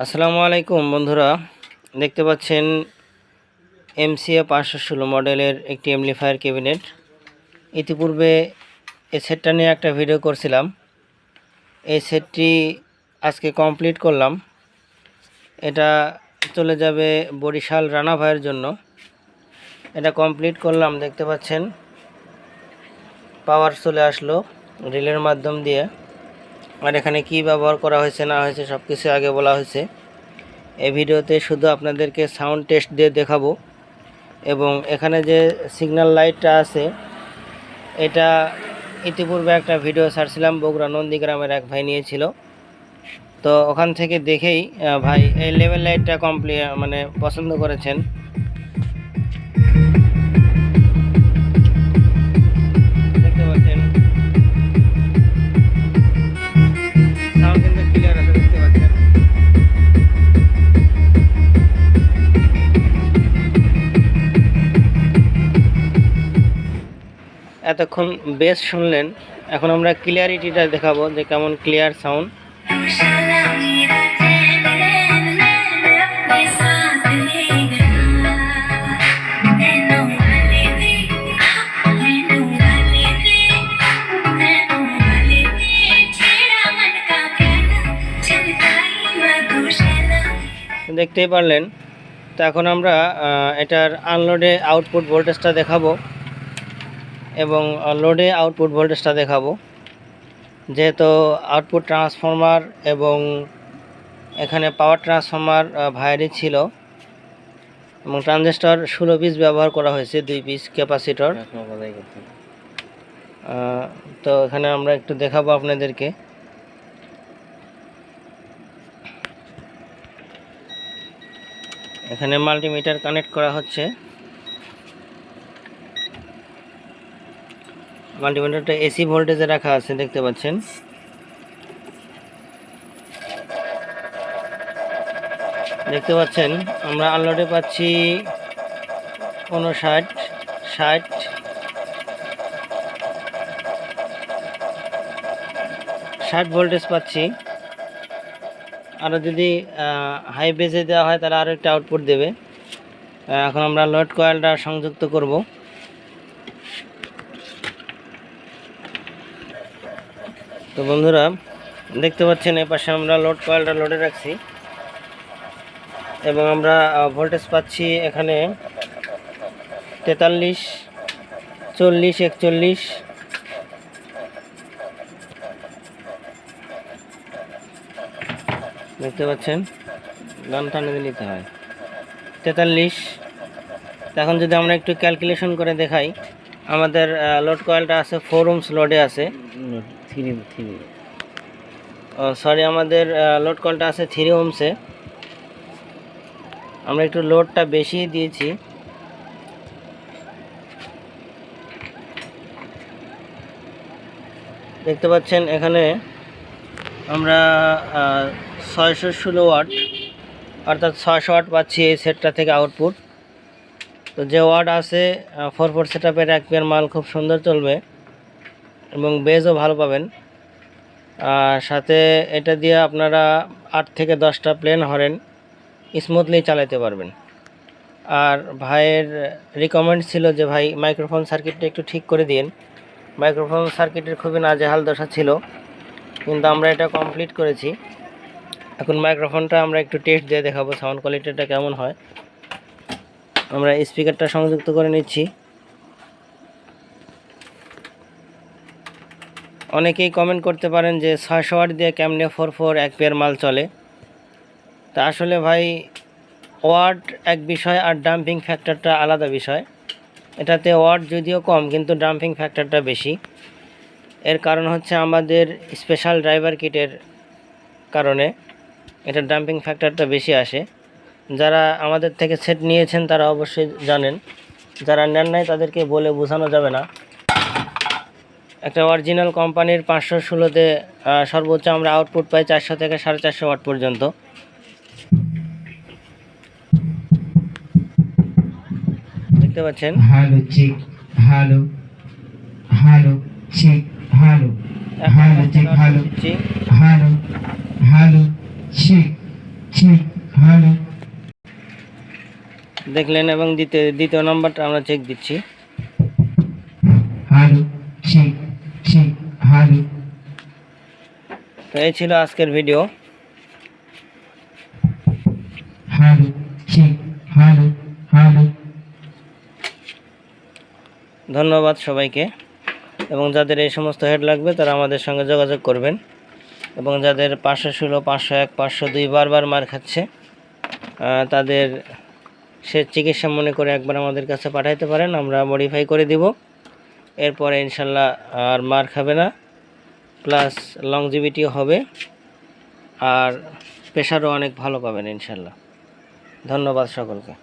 আসসালামু আলাইকুম, বন্ধুরা। দেখতে পাচ্ছেন এমসিএ পাঁচশো ষোলো মডেলের একটি এমলিফায়ার ক্যাবিনেট। ইতিপূর্বে এই সেটটা নিয়ে একটা ভিডিও করছিলাম। এই সেটটি আজকে কমপ্লিট করলাম। এটা চলে যাবে বরিশাল রানা ভাইয়ের জন্য। এটা কমপ্লিট করলাম, দেখতে পাচ্ছেন। পাওয়ার চলে আসলো রিলের মাধ্যম দিয়ে। আর এখানে কি ব্যবহার করা হয়েছে, না হয়েছে সব কিছু আগে বলা হয়েছে। এই ভিডিওতে শুধু আপনাদেরকে সাউন্ড টেস্ট দিয়ে দেখাবো এবং এখানে যে সিগন্যাল লাইটটা আছে, এটা ইতিপূর্বে একটা ভিডিও ছাড়ছিলাম, বগুড়া নন্দীগ্রামের এক ভাই নিয়েছিল। তো ওখান থেকে দেখেই ভাই এই লেভেল লাইটটা কমপ্লি মানে পছন্দ করেছেন। এতক্ষণ বেস শুনলেন। এখন আমরা ক্লিয়ারিটিটা দেখাবো যে কেমন ক্লিয়ার সাউন্ড দেখতেই পারলেন। তো এখন আমরা এটার আনলোডে আউটপুট ভোল্টেজটা দেখাবো। এবং লোডে আউটপুট ভোল্টেজটা দেখাবো। যেহেতু আউটপুট ট্রান্সফরমার এবং এখানে পাওয়ার ট্রান্সফরমার ভাইয়ারই ছিল এবং ট্রানজিস্টর ষোলো পিস ব্যবহার করা হয়েছে, দুই পিস ক্যাপাসিটর তো এখানে আমরা একটু দেখাবো আপনাদেরকে। এখানে মাল্টিমিটার কানেক্ট করা হচ্ছে। মাল্টিমিটারটা এসি ভোল্টেজে রাখা আছে, দেখতে পাচ্ছেন। দেখতে পাচ্ছেন, আমরা আনলোডে পাচ্ছি উনষাট ষাট। ষাট ভোল্টেজ পাচ্ছি। আরও যদি হাই বেজে দেওয়া হয়, তাহলে আরও একটা আউটপুট দেবে। এখন আমরা লোড কয়েলটা সংযুক্ত করব। তো বন্ধুরা, দেখতে পাচ্ছেন এ পাশে আমরা লোড কয়েলটা লোডে রাখছি। এবং আমরা ভোল্টেজ পাচ্ছি এখানে তেতাল্লিশ, চল্লিশ, একচল্লিশ। দেখতে পাচ্ছেন? গান দিয়ে নিতে হয়। তেতাল্লিশ। এখন যদি আমরা একটু ক্যালকুলেশন করে দেখাই, আমাদের লোড কয়েলটা আছে ফোর ওমস লোডে আছে। সরি আমাদের লোড কলটা আছে থ্রি হোমসে আমরা একটু লোডটা বেশি দিয়েছি। দেখতে পাচ্ছেন এখানে আমরা ছয়শো ষোলো ওয়াট, অর্থাৎ ছয়শো ওয়াট পাচ্ছি এই সেটটা থেকে আউটপুট তো যে ওয়াট আছে ফোর ফোর সেট আপের এক মাল খুব সুন্দর চলবে। এবং বেজও ভালো পাবেন। আর সাথে এটা দিয়ে আপনারা আট থেকে দশটা প্লেন হরেন স্মুথলি চালাতে পারবেন। আর ভাইয়ের রিকমেন্ড ছিল যে, ভাই মাইক্রোফোন সার্কিটটা একটু ঠিক করে দিন মাইক্রোফোন সার্কিটের খুবই নাজেহাল দশা ছিল, কিন্তু আমরা এটা কমপ্লিট করেছি। এখন মাইক্রোফোনটা আমরা একটু টেস্ট দিয়ে দেখাবো সাউন্ড কোয়ালিটিটা কেমন হয়। আমরা স্পিকারটা সংযুক্ত করে নিচ্ছি। অনেকেই কমেন্ট করতে পারেন যে ছয়শো ওয়াট দিয়ে কেমনে ফোর ফোর এক পেয়ার মাল চলে। তা আসলে ভাই ওয়াট এক বিষয় আর ডাম্পিং ফ্যাক্টরটা আলাদা বিষয়। এটাতে ওয়াট যদিও কম, কিন্তু ডাম্পিং ফ্যাক্টরটা বেশি। এর কারণ হচ্ছে আমাদের স্পেশাল ড্রাইভার কিটের কারণে এটা ডাম্পিং ফ্যাক্টরটা বেশি আসে। যারা আমাদের থেকে সেট নিয়েছেন তারা অবশ্যই জানেন। যারা নেন নাই তাদেরকে বলে বোঝানো যাবে না। একটা অরিজিনাল কোম্পানির পাঁচশো ষোলোতে সর্বোচ্চ আমরা আউটপুট পাই চারশো থেকে সাড়ে চারশো ওয়াট পর্যন্ত দেখতে পাচ্ছেন. দিচ্ছি। Hello. Hello, chick. দেখলেন এবং দ্বিতীয় দ্বিতীয় নাম্বারটা আমরা চেক দিচ্ছি ভালো ঠিক ঠিক ভালো তো এই ছিল আজকের ভিডিও ধন্যবাদ সবাইকে। এবং যাদের এই সমস্ত হেড লাগবে তারা আমাদের সঙ্গে যোগাযোগ করবেন। এবং যাদের পাঁচশো ষোলো পাঁচশো এক পাঁচশো দুই বারবার মার খাচ্ছে তাদের সে চিকিৎসা মনে করে একবার আমাদের কাছে পাঠাইতে পারেন আমরা মডিফাই করে দিব। এরপরে ইনশাল্লাহ আর মার খাবে না। প্লাস লংজিভিটিও হবে আর প্রেশারও অনেক ভালো পাবেন ইনশাল্লাহ। ধন্যবাদ সকলকে।